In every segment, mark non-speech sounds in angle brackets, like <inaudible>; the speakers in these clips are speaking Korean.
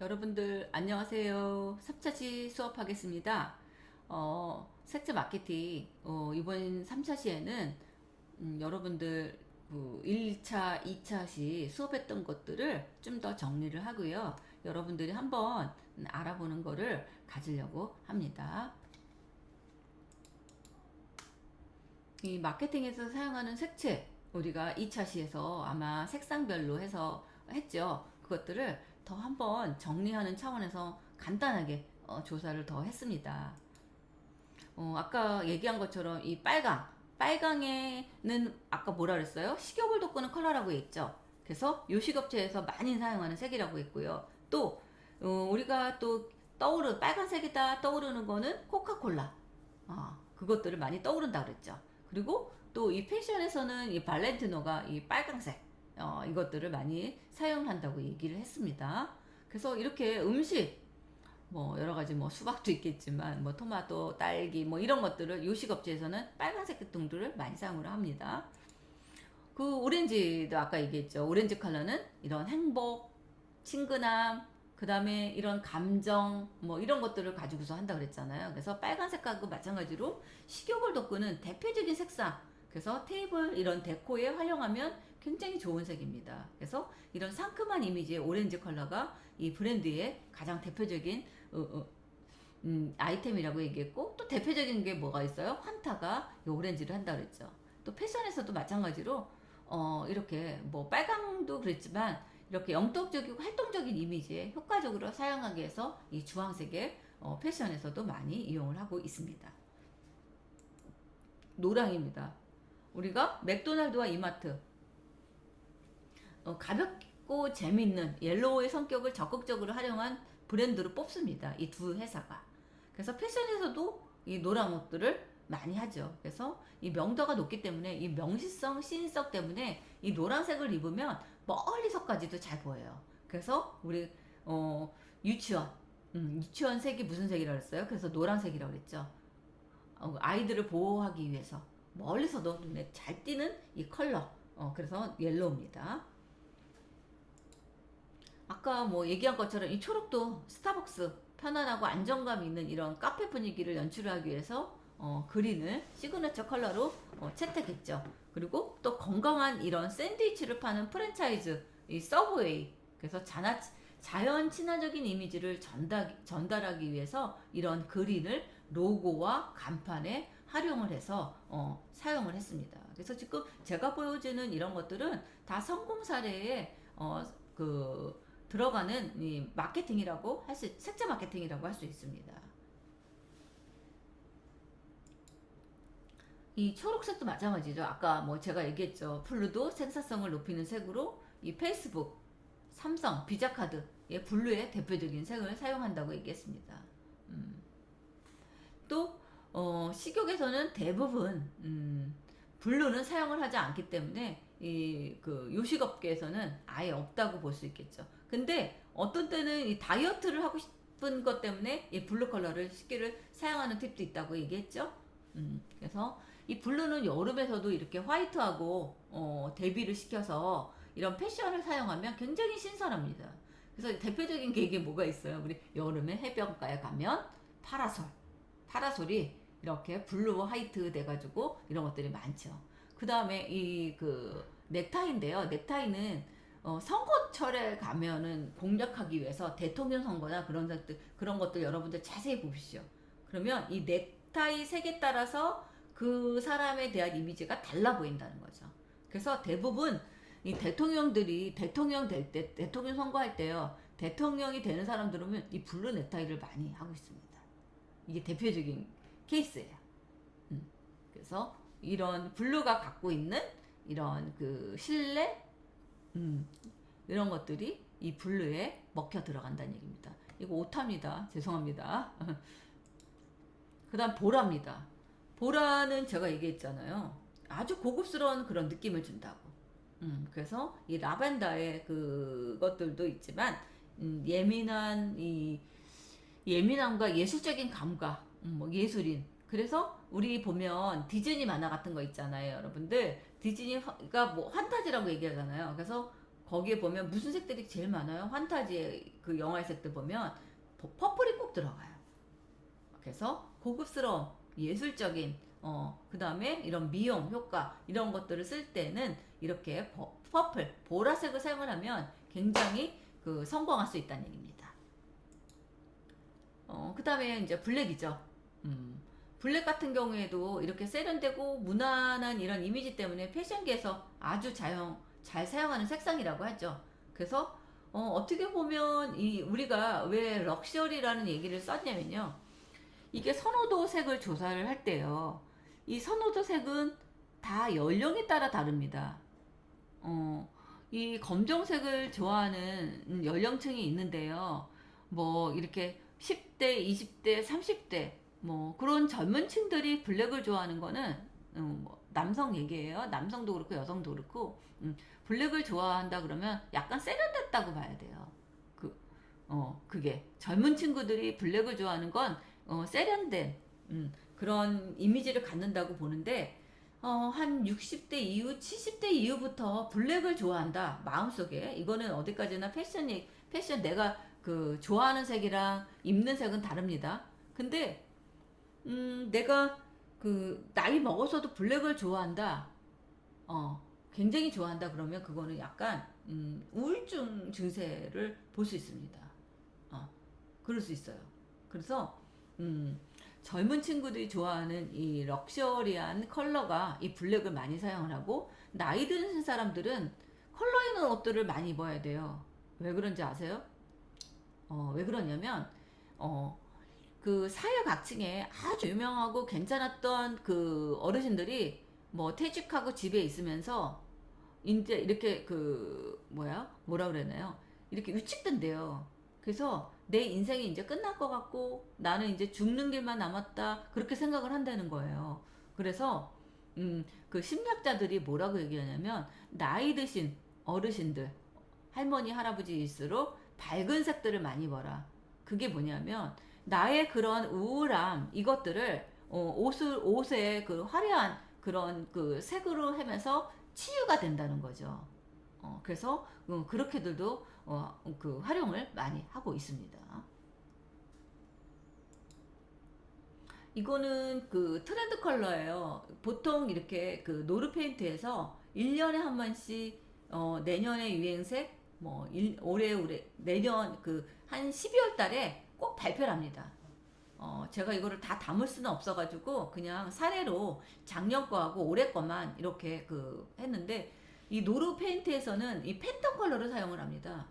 여러분들 안녕하세요. 삽차시 수업하겠습니다. 어, 색채 마케팅 어, 이번 3차시에는 음, 여러분들 그 1차, 2차시 수업했던 것들을 좀 더 정리를 하고요. 여러분들이 한번 알아보는 거를 가지려고 합니다. 이 마케팅에서 사용하는 색채 우리가 2차시에서 아마 색상별로 해서 했죠. 그것들을 더 한번 정리하는 차원에서 간단하게 어, 조사를 더 했습니다. 어, 아까 얘기한 것처럼 이 빨강, 빨강에는 아까 뭐라 그랬어요? 식욕을 돋구는 컬러라고 했죠. 그래서 요식업체에서 많이 사용하는 색이라고 했고요. 또 어, 우리가 또 떠오르 빨간색이다 떠오르는 거는 코카콜라. 아, 그것들을 많이 떠오른다 그랬죠. 그리고 또 이 패션에서는 이 발렌티노가 이 빨강색 어, 이것들을 많이 사용한다고 얘기를 했습니다. 그래서 이렇게 음식 뭐 여러 가지 뭐 수박도 있겠지만 뭐 토마토, 딸기 뭐 이런 것들을 요식업체에서는 빨간색 등들을 많이 사용을 합니다. 그 오렌지도 아까 얘기했죠. 오렌지 컬러는 이런 행복, 친근함, 그 다음에 이런 감정, 뭐 이런 것들을 가지고서 한다 그랬잖아요. 그래서 빨간색하고 마찬가지로 식욕을 돋구는 대표적인 색상. 그래서 테이블 이런 데코에 활용하면 굉장히 좋은 색입니다. 그래서 이런 상큼한 이미지의 오렌지 컬러가 이 브랜드의 가장 대표적인 어, 어, 음, 아이템이라고 얘기했고 또 대표적인 게 뭐가 있어요? 환타가 이 오렌지를 한다 그랬죠. 또 패션에서도 마찬가지로 어, 이렇게 뭐 빨강도 그랬지만 이렇게 영덕적이고 활동적인 이미지에 효과적으로 사용하기 위해서 이 주황색의 어, 패션에서도 많이 이용을 하고 있습니다. 노랑입니다. 우리가 맥도날드와 이마트 어, 가볍고 재밌는 옐로우의 성격을 적극적으로 활용한 브랜드로 뽑습니다. 이 두 회사가. 그래서 패션에서도 이 노란 옷들을 많이 하죠. 그래서 이 명도가 높기 때문에 이 명시성, 시인성 때문에 이 노란색을 입으면 멀리서까지도 잘 보여요. 그래서 우리 어, 유치원, 음, 유치원 색이 무슨 색이라고 그랬어요? 그래서 노란색이라고 그랬죠. 어, 아이들을 보호하기 위해서 멀리서도 눈에 잘 띄는 이 컬러. 어, 그래서 옐로우입니다. 아까 뭐 얘기한 것처럼 이 초록도 스타벅스 편안하고 안정감 있는 이런 카페 분위기를 연출하기 위해서 어, 그린을 시그너처 컬러로 어, 채택했죠. 그리고 또 건강한 이런 샌드위치를 파는 프랜차이즈 이 서브웨이 그래서 자나, 자연 친화적인 이미지를 전달, 전달하기 위해서 이런 그린을 로고와 간판에 활용을 해서 어, 사용을 했습니다. 그래서 지금 제가 보여주는 이런 것들은 다 성공 사례에 어, 그 들어가는 이 마케팅이라고 할 수, 색채 마케팅이라고 할 수 있습니다. 이 초록색도 마찬가지죠. 아까 뭐 제가 얘기했죠. 블루도 생산성을 높이는 색으로 이 페이스북, 삼성, 비자카드의 블루의 대표적인 색을 사용한다고 얘기했습니다. 음. 또 어, 식욕에서는 대부분 음, 블루는 사용을 하지 않기 때문에 이 그 요식업계에서는 아예 없다고 볼 수 있겠죠. 근데 어떤 때는 이 다이어트를 하고 싶은 것 때문에 이 블루 컬러를 식기를 사용하는 팁도 있다고 얘기했죠. 음, 그래서 이 블루는 여름에서도 이렇게 화이트하고 어, 대비를 시켜서 이런 패션을 사용하면 굉장히 신선합니다. 그래서 대표적인 게 이게 뭐가 있어요? 우리 여름에 해변가에 가면 파라솔, 파라솔이 이렇게 블루 화이트 돼가지고 이런 것들이 많죠. 그 다음에 이 그 넥타이인데요. 넥타이는 어, 선거철에 가면은 공략하기 위해서 대통령 선거나 그런 것들 그런 것들 여러분들 자세히 보십시오. 그러면 이 넥타이 색에 따라서 그 사람에 대한 이미지가 달라 보인다는 거죠. 그래서 대부분 이 대통령들이 대통령 될 때, 대통령 선거할 때요, 대통령이 되는 사람들은 이 블루 넥타이를 많이 하고 있습니다. 이게 대표적인 케이스예요. 음, 그래서 이런 블루가 갖고 있는 이런 그 신뢰, 음, 이런 것들이 이 블루에 먹혀 들어간다는 얘기입니다. 이거 오타입니다. 죄송합니다. <laughs> 그 다음 보라입니다. 보라는 제가 얘기했잖아요. 아주 고급스러운 그런 느낌을 준다고. 음, 그래서 이 라벤더의 그것들도 있지만, 음, 예민한 이 예민함과 예술적인 감각, 음, 뭐 예술인. 그래서 우리 보면 디즈니 만화 같은 거 있잖아요, 여러분들. 디즈니가 뭐 환타지라고 얘기하잖아요. 그래서 거기에 보면 무슨 색들이 제일 많아요? 환타지의 그 영화의 색들 보면 퍼- 퍼플이 꼭 들어가요. 그래서 고급스러운 예술적인 어 그 다음에 이런 미용 효과 이런 것들을 쓸 때는 이렇게 버- 퍼플 보라색을 사용을 하면 굉장히 그 성공할 수 있다는 얘기입니다. 어 그 다음에 이제 블랙이죠. 음. 블랙 같은 경우에도 이렇게 세련되고 무난한 이런 이미지 때문에 패션계에서 아주 자영, 잘 사용하는 색상이라고 하죠. 그래서 어, 떻게 보면 이 우리가 왜 럭셔리라는 얘기를 썼냐면요. 이게 선호도 색을 조사를 할 때요. 이 선호도 색은 다 연령에 따라 다릅니다. 어, 이 검정색을 좋아하는 연령층이 있는데요. 뭐 이렇게 10대, 20대, 30대 뭐 그런 젊은 층들이 블랙을 좋아하는 거는 음, 뭐 남성 얘기예요. 남성도 그렇고 여성도 그렇고 음, 블랙을 좋아한다 그러면 약간 세련됐다고 봐야 돼요. 그, 어, 그게 젊은 친구들이 블랙을 좋아하는 건 어, 세련된 음, 그런 이미지를 갖는다고 보는데 어, 한 60대 이후, 70대 이후부터 블랙을 좋아한다. 마음속에. 이거는 어디까지나 패션, 얘- 패션 내가 그 좋아하는 색이랑 입는 색은 다릅니다. 근데 음, 내가 그 나이 먹어서도 블랙을 좋아한다. 어, 굉장히 좋아한다 그러면 그거는 약간 음, 우울증 증세를 볼 수 있습니다. 어, 그럴 수 있어요. 그래서 음, 젊은 친구들이 좋아하는 이 럭셔리한 컬러가 이 블랙을 많이 사용을 하고 나이 드는 사람들은 컬러 있는 옷들을 많이 입어야 돼요. 왜 그런지 아세요? 어, 왜 그러냐면 어, 그 사회 각층에 아주 유명하고 괜찮았던 그 어르신들이 뭐 퇴직하고 집에 있으면서 이제 이렇게 그 뭐야? 뭐라 그러나요? 이렇게 위축된대요. 그래서 내 인생이 이제 끝날 것 같고 나는 이제 죽는 길만 남았다. 그렇게 생각을 한다는 거예요. 그래서 음 그 심리학자들이 뭐라고 얘기하냐면 나이 드신 어르신들 할머니 할아버지일수록 밝은 색들을 많이 입어라. 그게 뭐냐면 나의 그런 우울함 이것들을 어, 옷을 옷에 그 화려한 그런 그 색으로 하면서 치유가 된다는 거죠. 어, 그래서 어, 그렇게들도 어, 그 활용을 많이 하고 있습니다. 이거는 그 트렌드 컬러예요. 보통 이렇게 그 노르 페인트에서 1년에 한 번씩 어, 내년의 유행색 뭐 일, 올해 올해 내년 그 한 12월 달에 꼭 발표를 합니다. 어, 제가 이거를 다 담을 수는 없어가지고 그냥 사례로 작년 거하고 올해 거만 이렇게 그 했는데 이 노루 페인트에서는 이 팬톤 컬러를 사용을 합니다.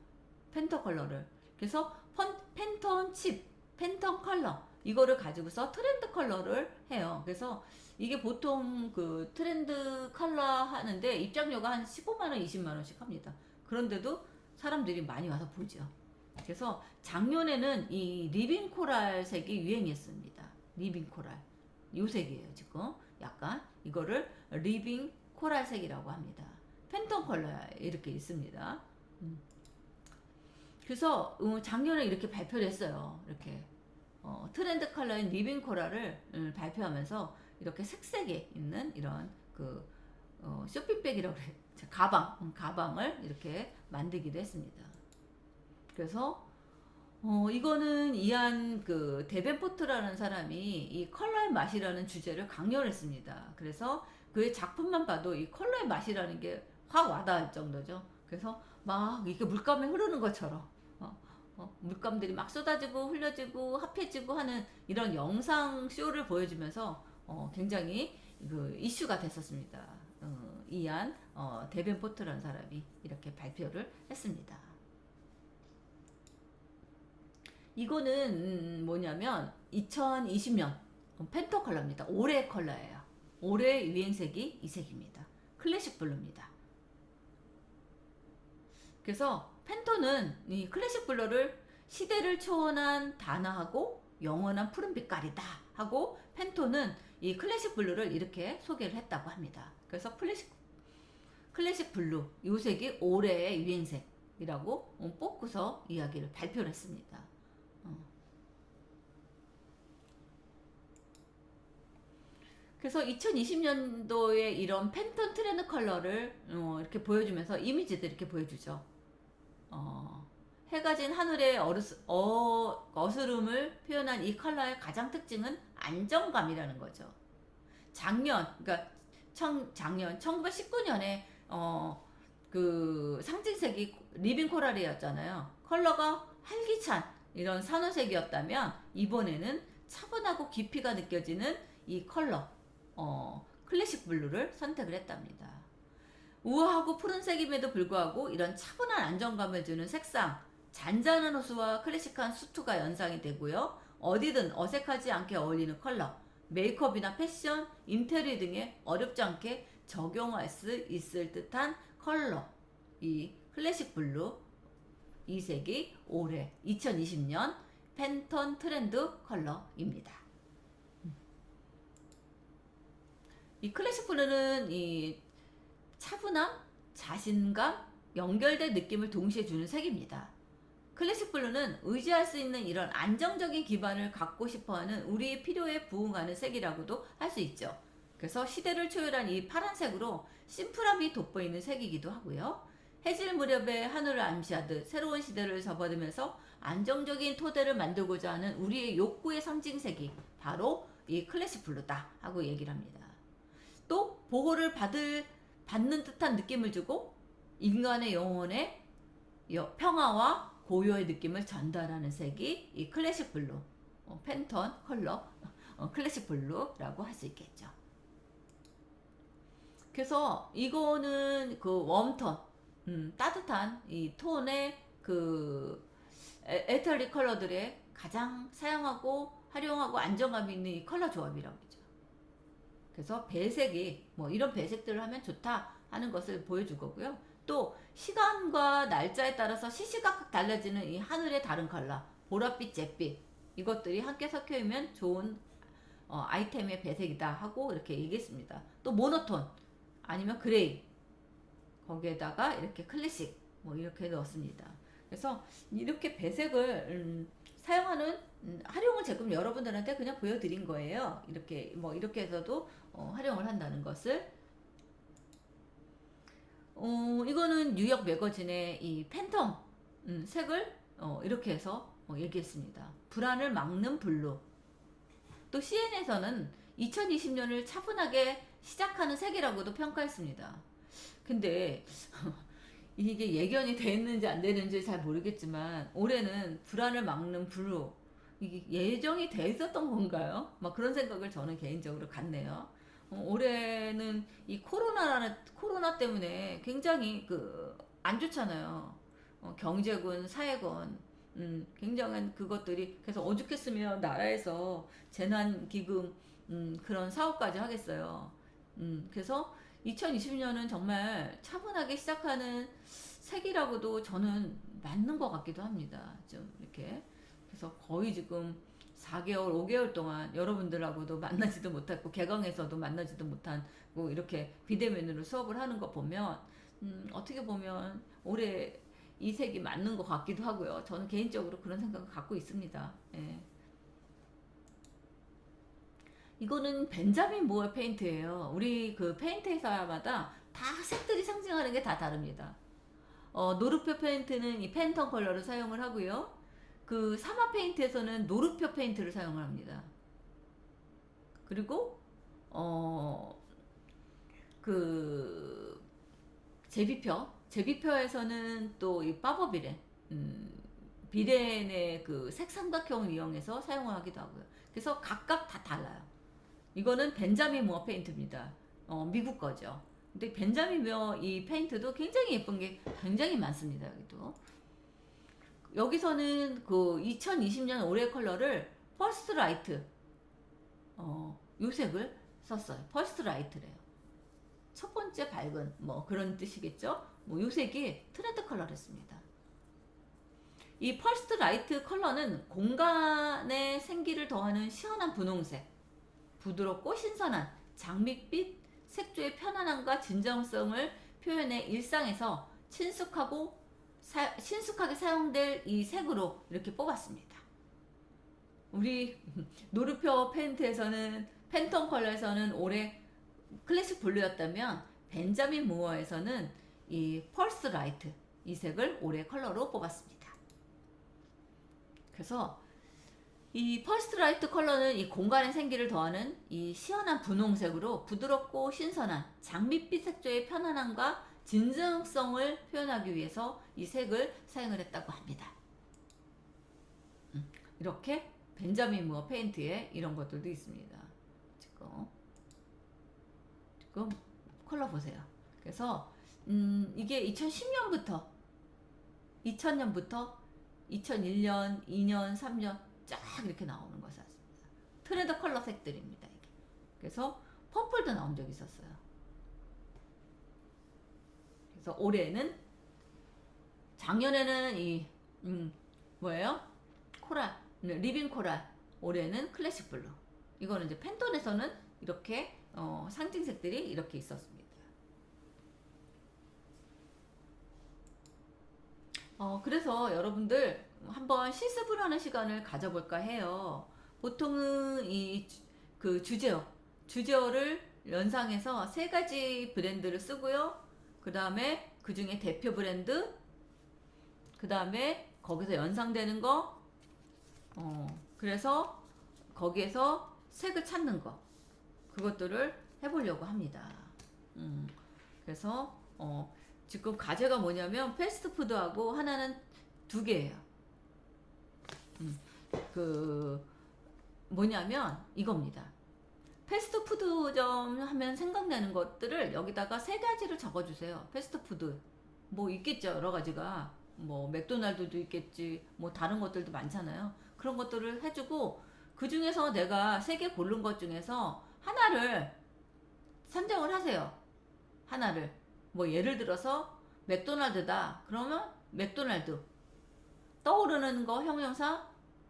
팬톤 컬러를. 그래서 펀, 팬톤 칩, 팬톤 컬러 이거를 가지고서 트렌드 컬러를 해요. 그래서 이게 보통 그 트렌드 컬러 하는데 입장료가 한 15만 원, 20만 원씩 합니다. 그런데도 사람들이 많이 와서 보죠. 그래서 작년에는 이 리빙 코랄 색이 유행했습니다. 리빙 코랄. 요 색이에요, 지금. 약간 이거를 리빙 코랄 색이라고 합니다. 팬톤 컬러야 이렇게 있습니다. 음. 그래서 어, 작년에 이렇게 발표를 했어요. 이렇게 어, 트렌드 컬러인 리빙 코랄을 음, 발표하면서 이렇게 색색에 있는 이런 그 어, 쇼핑백이라고 그래 가방 음, 가방을 이렇게 만들기도 했습니다. 그래서 어 이거는 이안 그 데벤포트라는 사람이 이 컬러의 맛이라는 주제를 강연했습니다. 그래서 그의 작품만 봐도 이 컬러의 맛이라는 게 확 와닿을 정도죠. 그래서 막 이게 물감이 흐르는 것처럼 어, 어, 물감들이 막 쏟아지고 흘려지고 합해지고 하는 이런 영상 쇼를 보여주면서 어, 굉장히 그 이슈가 됐었습니다. 어, 이안 어, 데벤포트라는 사람이 이렇게 발표를 했습니다. 이거는 음, 뭐냐면 2020년 펜터 컬러입니다. 올해 컬러예요. 올해 유행색이 이 색입니다. 클래식 블루입니다. 그래서 펜터는 이 클래식 블루를 시대를 초월한 단아하고 영원한 푸른 빛깔이다 하고 펜토는 이 클래식 블루를 이렇게 소개를 했다고 합니다. 그래서 클래식 클래식 블루 이 색이 올해의 유행색이라고 뽑고서 이야기를 발표를 했습니다. 그래서 2020년도에 이런 팬톤 트렌드 컬러를 어, 이렇게 보여주면서 이미지들 이렇게 보여주죠. 어, 해가 진 하늘의 어르스, 어, 어스름을 표현한 이 컬러의 가장 특징은 안정감이라는 거죠. 작년, 그러니까 청, 작년 1919년에 어, 그 상징색이 리빙 코랄이었잖아요. 컬러가 활기찬 이런 산호색이었다면 이번에는 차분하고 깊이가 느껴지는 이 컬러 어, 클래식 블루를 선택을 했답니다. 우아하고 푸른색임에도 불구하고 이런 차분한 안정감을 주는 색상, 잔잔한 호수와 클래식한 수트가 연상이 되고요. 어디든 어색하지 않게 어울리는 컬러, 메이크업이나 패션, 인테리어 등에 어렵지 않게 적용할 수 있을 듯한 컬러. 이 클래식 블루 이 색이 올해 2020년 팬톤 트렌드 컬러입니다. 이 클래식 블루는 이 차분함, 자신감, 연결된 느낌을 동시에 주는 색입니다. 클래식 블루는 의지할 수 있는 이런 안정적인 기반을 갖고 싶어하는 우리의 필요에 부응하는 색이라고도 할 수 있죠. 그래서 시대를 초월한 이 파란색으로 심플함이 돋보이는 색이기도 하고요. 해질 무렵에 하늘을 암시하듯 새로운 시대를 접어들면서 안정적인 토대를 만들고자 하는 우리의 욕구의 상징색이 바로 이 클래식 블루다 하고 얘기를 합니다. 또 보호를 받을 받는 듯한 느낌을 주고 인간의 영혼의 여- 평화와 고요의 느낌을 전달하는 색이 이 클래식 블루, 어, 팬톤 컬러, 어, 클래식 블루라고 할 수 있겠죠. 그래서 이거는 그 웜톤, 음, 따뜻한 이 톤의 그 에- 에터리 컬러들의 가장 사용하고 활용하고 안정감 있는 이 컬러 조합이라고 그러죠. 그래서 배색이 뭐 이런 배색들을 하면 좋다 하는 것을 보여줄 거고요. 또 시간과 날짜에 따라서 시시각각 달라지는 이 하늘의 다른 컬러, 보랏빛, 잿빛 이것들이 함께 섞여 있면 좋은 어, 아이템의 배색이다 하고 이렇게 얘기했습니다. 또 모노톤 아니면 그레이 거기에다가 이렇게 클래식 뭐 이렇게 넣었습니다. 그래서 이렇게 배색을 음, 사용하는 음, 활용을 지금 여러분들한테 그냥 보여드린 거예요. 이렇게 뭐 이렇게 해서도 어, 활용을 한다는 것을. 어, 이거는 뉴욕 매거진의 이 팬텀 음, 색을 어, 이렇게 해서 어, 얘기했습니다. 불안을 막는 블루. 또 CN에서는 2020년을 차분하게 시작하는 색이라고도 평가했습니다. 근데 <laughs> 이게 예견이 됐는지 안 되는지 잘 모르겠지만 올해는 불안을 막는 블루 이게 예정이 돼 있었던 건가요? 막 그런 생각을 저는 개인적으로 갖네요. 어, 올해는 이 코로나라는 코로나 때문에 굉장히 그 안 좋잖아요. 어, 경제군, 사회군, 음, 굉장한 그것들이 그래서 오죽했으면 나라에서 재난 기금 음, 그런 사업까지 하겠어요. 음, 그래서 2020년은 정말 차분하게 시작하는 색이라고도 저는 맞는 것 같기도 합니다. 좀 이렇게. 그래서 거의 지금 4개월, 5개월 동안 여러분들하고도 만나지도 못했고, 개강에서도 만나지도 뭐 이렇게 비대면으로 수업을 하는 거 보면, 음, 어떻게 보면 올해 이 색이 맞는 것 같기도 하고요. 저는 개인적으로 그런 생각을 갖고 있습니다. 예. 이거는 벤자민 모어 페인트예요. 우리 그 페인트 회사마다 다 색들이 상징하는 게 다 다릅니다. 어, 노르표 페인트는 이 팬텀 컬러를 사용을 하고요. 그 사마 페인트에서는 노르표 페인트를 사용을 합니다. 그리고 어, 그 제비표, 제비표에서는 또이 파버비렌, 음, 비렌의 그 색삼각형을 이용해서 사용을 하기도 하고요. 그래서 각각 다 달라요. 이거는 벤자민 무어 페인트입니다. 어, 미국 거죠. 근데 벤자민 무어 이 페인트도 굉장히 예쁜 게 굉장히 많습니다. 여기도. 여기서는 그 2020년 올해 컬러를 퍼스트 라이트 어, 요 색을 썼어요. 퍼스트 라이트래요. 첫 번째 밝은 뭐 그런 뜻이겠죠? 뭐 요 색이 트렌드 컬러랬습니다. 이 퍼스트 라이트 컬러는 공간에 생기를 더하는 시원한 분홍색, 부드럽고 신선한 장밋빛 색조의 편안함과 진정성을 표현해 일상에서 친숙하고 사- 친숙하게 사용될 이 색으로 이렇게 뽑았습니다. 우리 <laughs> 노르표 페인트에서는 팬톤 컬러에서는 올해 클래식 블루였다면 벤자민 무어에서는 이 펄스 라이트 이 색을 올해 컬러로 뽑았습니다. 그래서 이 퍼스트 라이트 컬러는 이 공간의 생기를 더하는 이 시원한 분홍색으로 부드럽고 신선한 장밋빛 색조의 편안함과 진정성을 표현하기 위해서 이 색을 사용을 했다고 합니다. 음, 이렇게 벤자민 무어 페인트에 이런 것들도 있습니다. 지금 지금 컬러 보세요. 그래서 음, 이게 2010년부터 2000년부터 2001년, 2년, 3년 쫙 이렇게 나오는 것이 같습니다. 트렌드 컬러 색들입니다. 이게. 그래서 퍼플도 나온 적이 있었어요. 그래서 올해는 작년에는 이 음, 뭐예요? 코랄, 네, 리빙 코랄. 올해는 클래식 블루. 이거는 이제 팬톤에서는 이렇게 어, 상징색들이 이렇게 있었습니다. 어, 그래서 여러분들 한번 실습을 하는 시간을 가져볼까 해요. 보통은 이 그 주제어, 주제어를 연상해서 세 가지 브랜드를 쓰고요. 그 다음에 그 중에 대표 브랜드, 그 다음에 거기서 연상되는 거, 어, 그래서 거기에서 색을 찾는 거, 그것들을 해보려고 합니다. 음, 그래서, 어, 지금 과제가 뭐냐면 패스트푸드하고 하나는 두 개예요. 음, 그 뭐냐면 이겁니다. 패스트푸드점 하면 생각나는 것들을 여기다가 세 가지를 적어주세요. 패스트푸드 뭐 있겠죠 여러 가지가 뭐 맥도날드도 있겠지 뭐 다른 것들도 많잖아요. 그런 것들을 해주고 그 중에서 내가 세 개 고른 것 중에서 하나를 선정을 하세요. 하나를 뭐 예를 들어서 맥도날드다. 그러면 맥도날드. 떠오르는 거 형용사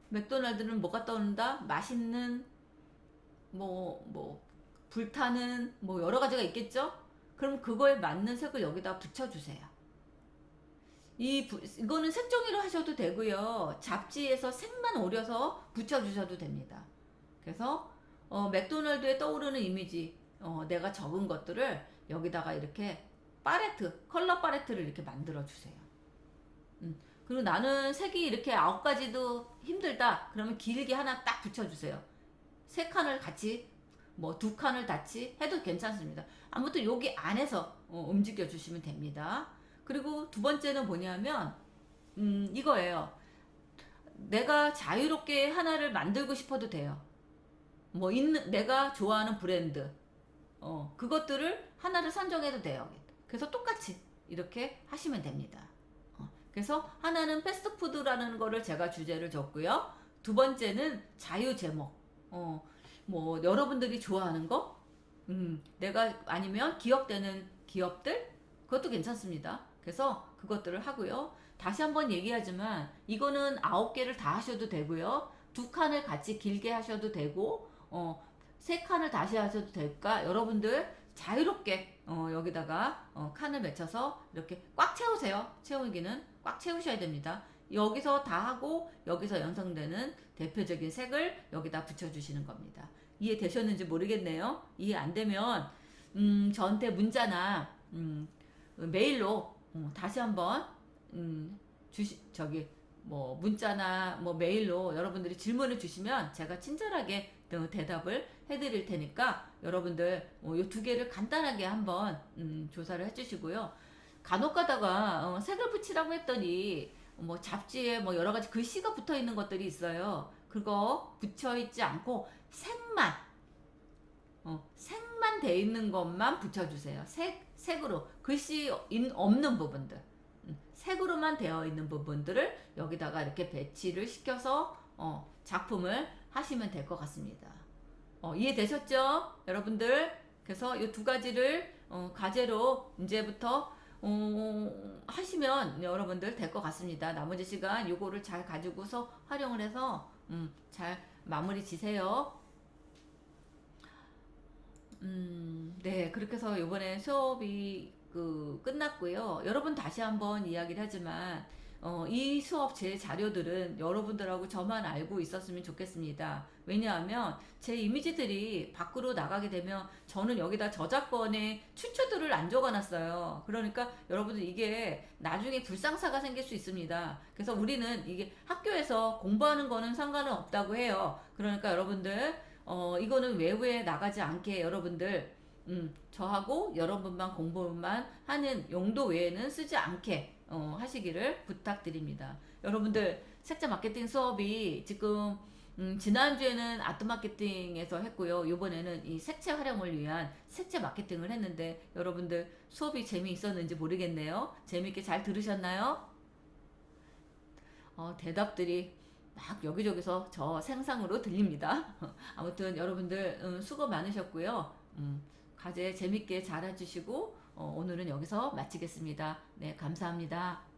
맥도날드는 뭐가 떠오른다? 맛있는 뭐뭐 불타는 뭐 여러 가지가 있겠죠? 그럼 그거에 맞는 색을 여기다 붙여 주세요. 이 부, 이거는 색종이로 하셔도 되고요. 잡지에서 색만 오려서 붙여 주셔도 됩니다. 그래서 어, 맥도날드에 떠오르는 이미지 어, 내가 적은 것들을 여기다가 이렇게 팔레트, 컬러 팔레트를 이렇게 만들어 주세요. 음, 그리고 나는 색이 이렇게 아홉 가지도 힘들다. 그러면 길게 하나 딱 붙여주세요. 세 칸을 같이 뭐 두 칸을 같이 해도 괜찮습니다. 아무튼 여기 안에서 어, 움직여 주시면 됩니다. 그리고 두 번째는 뭐냐면 음, 이거예요. 내가 자유롭게 하나를 만들고 싶어도 돼요. 뭐 있는 내가 좋아하는 브랜드 어 그것들을 하나를 선정해도 돼요. 그래서 똑같이 이렇게 하시면 됩니다. 어, 그래서 하나는 패스트푸드라는 거를 제가 주제를 줬고요. 두 번째는 자유 제목. 어, 뭐 여러분들이 좋아하는 거, 음, 내가 아니면 기억되는 기업들 그것도 괜찮습니다. 그래서 그것들을 하고요. 다시 한번 얘기하지만 이거는 아홉 개를 다 하셔도 되고요. 두 칸을 같이 길게 하셔도 되고, 어, 세 칸을 다시 하셔도 될까? 여러분들 자유롭게 어, 여기다가 어, 칸을 맺혀서 이렇게 꽉 채우세요. 채우기는 꽉 채우셔야 됩니다. 여기서 다 하고 여기서 연상되는 대표적인 색을 여기다 붙여주시는 겁니다. 이해 되셨는지 모르겠네요. 이해 안 되면 음, 저한테 문자나 음, 메일로 음, 다시 한번 음, 주시 저기 뭐 문자나 뭐 메일로 여러분들이 질문을 주시면 제가 친절하게 대답을 해드릴 테니까 여러분들 어, 이두 개를 간단하게 한번 음, 조사를 해주시고요. 간혹 가다가 어, 색을 붙이라고 했더니 뭐 잡지에 뭐 여러 가지 글씨가 붙어 있는 것들이 있어요. 그거 붙여 있지 않고 색만 어, 색만 돼 있는 것만 붙여주세요. 색 색으로 글씨 인, 없는 부분들 음, 색으로만 되어 있는 부분들을 여기다가 이렇게 배치를 시켜서 어, 작품을 하시면 될 것 같습니다. 어, 이해되셨죠? 여러분들? 그래서 이 두 가지를 어, 과제로 이제부터 어, 하시면 여러분들 될 것 같습니다. 나머지 시간 요거를 잘 가지고서 활용을 해서 음, 잘 마무리 지세요. 음, 네, 그렇게 해서 이번에 수업이 그 끝났고요. 여러분 다시 한번 이야기를 하지만 어, 이 수업 제 자료들은 여러분들하고 저만 알고 있었으면 좋겠습니다. 왜냐하면 제 이미지들이 밖으로 나가게 되면 저는 여기다 저작권의 추천들을 안 적어놨어요. 그러니까 여러분들 이게 나중에 불상사가 생길 수 있습니다. 그래서 우리는 이게 학교에서 공부하는 거는 상관은 없다고 해요. 그러니까 여러분들 어, 이거는 외부에 나가지 않게 여러분들 음, 저하고 여러분만 공부만 하는 용도 외에는 쓰지 않게 어, 하시기를 부탁드립니다. 여러분들 색자 마케팅 수업이 지금 음, 지난주에는 아트 마케팅에서 했고요. 이번에는 이 색채 활용을 위한 색채 마케팅을 했는데 여러분들 수업이 재미있었는지 모르겠네요. 재미있게 잘 들으셨나요? 어, 대답들이 막 여기저기서 저 생상으로 들립니다. <laughs> 아무튼 여러분들 음, 수고 많으셨고요. 음, 과제 재밌게 잘 해주시고 어, 오늘은 여기서 마치겠습니다. 네, 감사합니다.